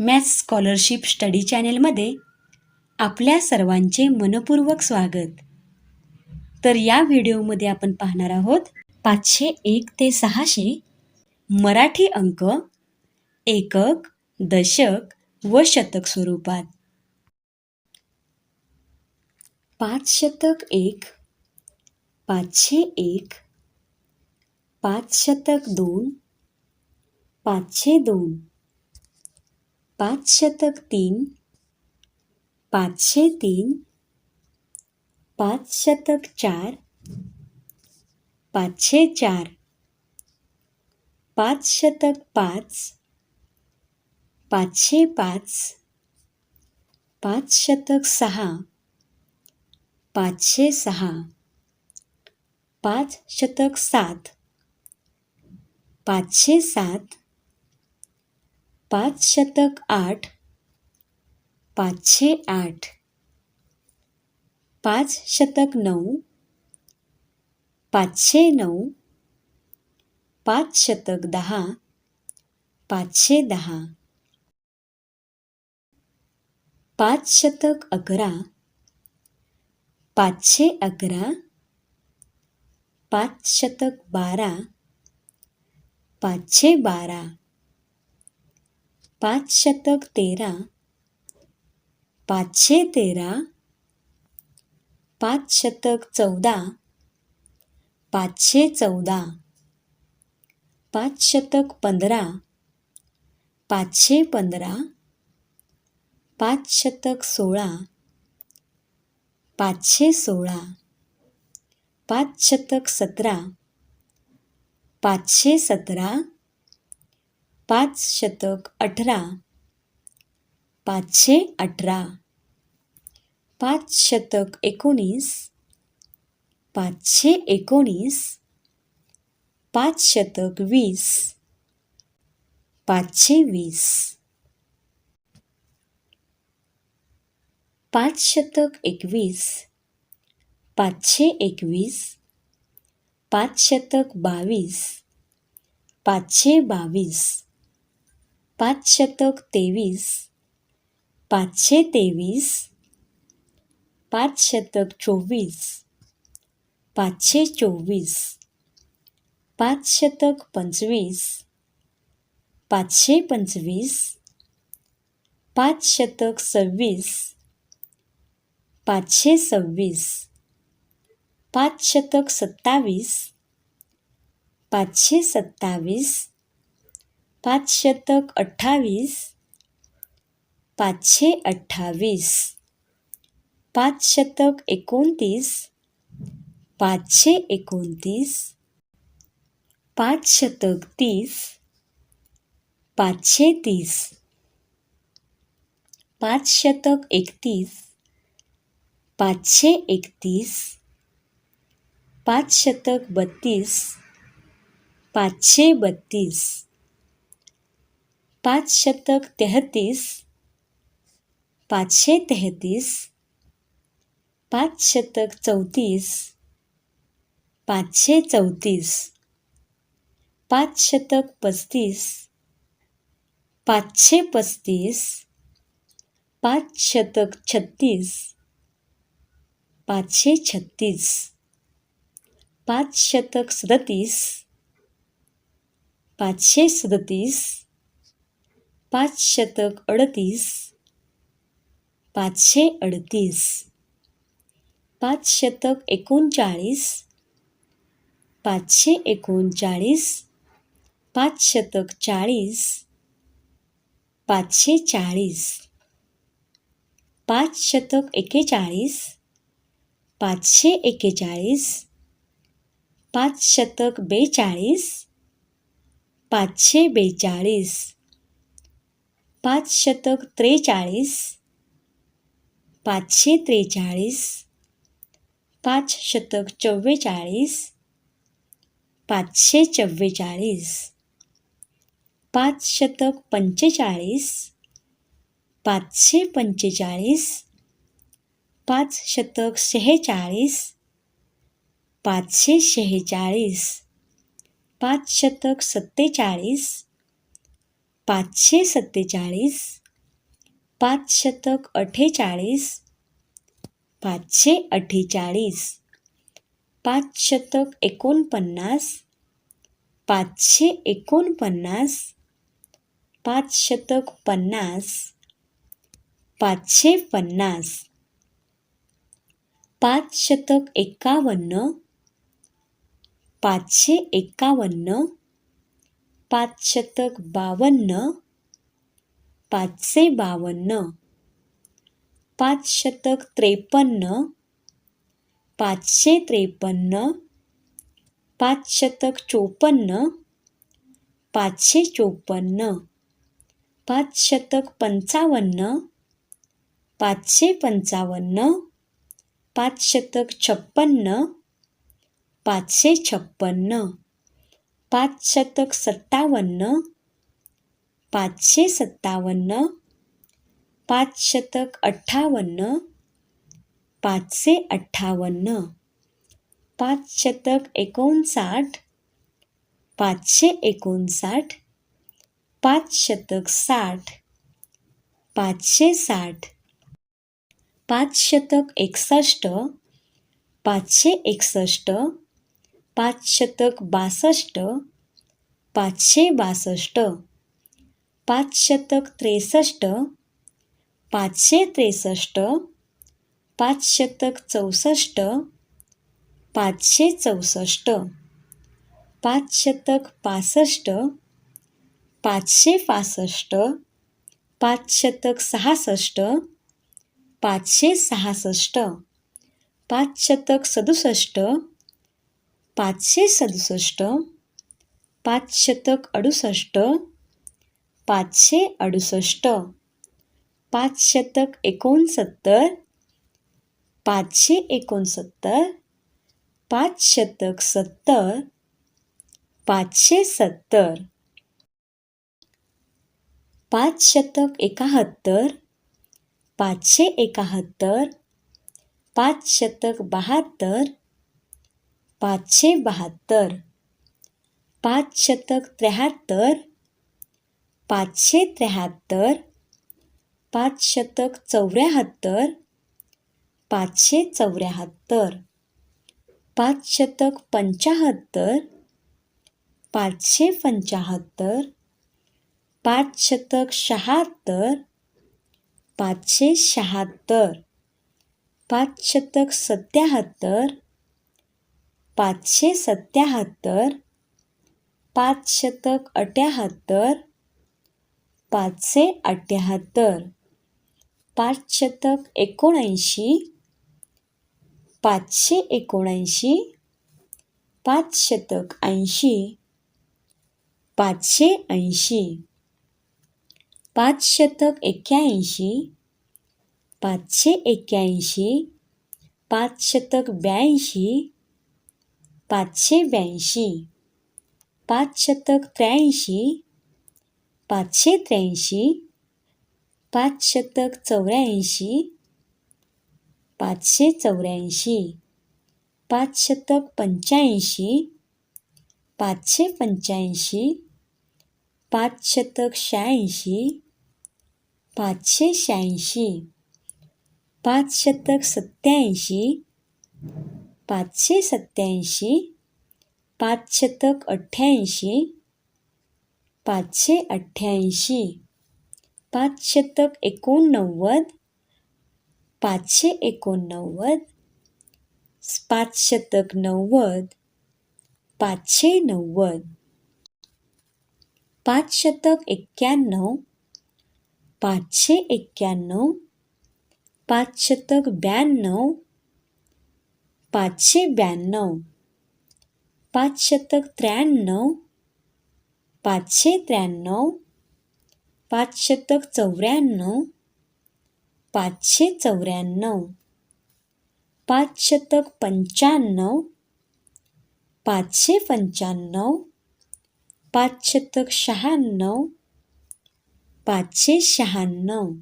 Maths scholarship study चॅनेलमध्ये आपल्या सर्वांचे मनपूर्वक स्वागत. तर या व्हिडिओमध्ये आपण पाहणार आहोत पाचशे एक ते सहाशे मराठी अंक एकक दशक व शतक स्वरूपात. पाच शतक एक पाचशे एक पाच शतक दोन पाचशे दोन. पाच शतक तीन, पाचशे तीन पाच शतक चार, पाचशे चार पाच शतक पाच, पाचशे पाच पाच शतक सहा, पाचशे सहा पाच शतक सात, पाचशे सात पाच शतक आठ पाचशे आठ. पाच शतक नऊ पाचशे नऊ पाच शतक दहा पाचशे दहा. पाच शतक अकरा पाचशे अकरा पाच शतक बारा पाचशे बारा. पाच शतक तेरा पाचशे तेरा पाच शतक चौदा पाचशे चौदा पाच शतक पंधरा पाचशे पंधरा पाच शतक सोळा पाचशे सोळा पाच शतक सतरा पाचशे सतरा पाच शतक अठरा. पाचशे अठरा. पाच शतक एकोणीस. पाचशे एकोणीस. पाच शतक वीस. पाचशे वीस. पाच शतक एकवीस. पाचशे एकवीस. पाच शतक बावीस. पाचशे बावीस. पाच शतक तेवीस. पाचशे तेवीस. पाच शतक चोवीस. पाचशे चोवीस. पाच शतक पंचवीस. पाचशे पंचवीस. पाच शतक सव्वीस. पाचशे सव्वीस. पाच शतक सत्तावीस. पाचशे सत्तावीस. पाच शतक अठ्ठावीस पाचशे अठ्ठावीस पाच शतक एकोणतीस पाचशे एकोणतीस पाच शतक तीस पाचशे तीस पाच शतक एकतीस पाचशे एकतीस पाच शतक बत्तीस पाचशे बत्तीस. पाच शतक तेहतीस पाचशे तेहतीस पाच शतक चौतीस पाचशे चौतीस पाच शतक पस्तीस पाचशे पस्तीस पाच शतक छत्तीस पाचशे छत्तीस पाच शतक सदतीस पाचशे सदतीस पाच शतक अडतीस पाचशे अडतीस पाच शतक एकोणचाळीस पाचशे एकोणचाळीस पाच शतक चाळीस पाचशे चाळीस पाच शतक एकेचाळीस पाचशे एकेचाळीस पाच शतक बेचाळीस पाचशे बेचाळीस. पाच शतक त्रेचाळीस, पाचशे त्रेचाळीस पाच शतक चव्वेचाळीस, पाचशे चव्वेचाळीस पाच शतक पंचेचाळीस, पाचशे पंचेचाळीस पाच शतक शेहेचाळीस, पाचशे शेहेचाळीस पाच शतक सत्तेचाळीस पाचशे सत्तेचाळीस पाच शतक अठ्ठेचाळीस पाचशे अठ्ठेचाळीस पाच शतक एकोणपन्नास पाचशे एकोणपन्नास पाच शतक पन्नास पाचशे पन्नास पाच शतक एकावन्न पाचशे एकावन्न पाच शतक बावन्न पाचशे बावन्न पाच शतक त्रेपन्न पाचशे त्रेपन्न पाच शतक चोपन्न पाचशे चोपन्न पाच शतक पंचावन्न पाचशे पंचावन्न पाच शतक छप्पन्न पाचशे छप्पन्न. पाच शतक सत्तावन्न पाचशे सत्तावन्न पाच शतक अठ्ठावन्न पाचशे अठ्ठावन्न पाच शतक एकोणसाठ पाचशे एकोणसाठ पाच शतक साठ पाचशे साठ पाच शतक एकसष्ट पाचशे एकसष्ट पाच शतक बासष्ट पाचशे बासष्ट पाच शतक त्रेसष्ट पाचशे त्रेसष्ट पाच शतक चौसष्ट पाचशे चौसष्ट पाच शतक पासष्ट पाचशे पासष्ट पाच शतक सहासष्ट पाचशे सहासष्ट पाच शतक सदुसष्ट पाचशे सदुसष्ट पाच शतक अडुसष्ट पाचशे अडुसष्ट पाच शतक एकोणसत्तर पाचशे एकोणसत्तर पाच शतक सत्तर पाचशे सत्तर पाच शतक एकाहत्तर पाचशे एकाहत्तर पाच शतक बहात्तर पाचशे बहात्तर. पाच शतक त्र्याहत्तर. पाचशे त्र्याहत्तर. पाच शतक चौऱ्याहत्तर. पाचशे चौऱ्याहत्तर. पाच शतक पंचाहत्तर. पाचशे पंचाहत्तर. पाच शतक शहात्तर. पाचशे शहात्तर. पाच शतक सत्याहत्तर. पाचशे सत्याहत्तर पाच शतक अठ्याहत्तर पाचशे अठ्याहत्तर पाच शतक एकोणऐंशी पाचशे एकोणऐंशी पाच शतक ऐंशी पाचशे ऐंशी पाच शतक एक्क्याऐंशी पाचशे एक्क्याऐंशी पाच शतक ब्याऐंशी पाचशे ब्याऐंशी. पाच शतक त्र्याऐंशी. पाचशे त्र्याऐंशी. पाच शतक चौऱ्याऐंशी. पाचशे चौऱ्याऐंशी. पाच शतक पंच्याऐंशी. पाचशे पंच्याऐंशी. पाच शतक शहाऐंशी. पाचशे शहाऐंशी. पाच शतक सत्याऐंशी पाचशे सत्त्याऐंशी पाच शतक अठ्ठ्याऐंशी पाचशे अठ्ठ्याऐंशी पाच शतक एकोणनव्वद पाचशे एकोणनव्वद पाच शतक नव्वद पाचशे नव्वद पाच शतक एक्क्याण्णव पाचशे एक्क्याण्णव पाच शतक ब्याण्णव पाचशे ब्याण्णव. पाच शतक त्र्याण्णव. पाचशे त्र्याण्णव. पाच शतक चौऱ्याण्णव. पाचशे चौऱ्याण्णव. पाच शतक पंच्याण्णव. पाचशे पंच्याण्णव. पाच शतक शहाण्णव. पाचशे शहाण्णव.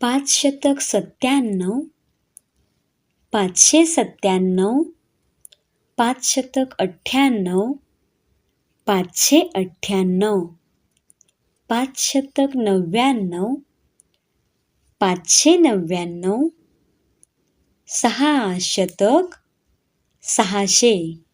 पाच शतक सत्त्याण्णव. पाचशे सत्त्याण्णव पाच शतक अठ्ठ्याण्णव पाचशे अठ्ठ्याण्णव पाच शतक नव्याण्णव पाचशे नव्याण्णव सहा शतक सहाशे.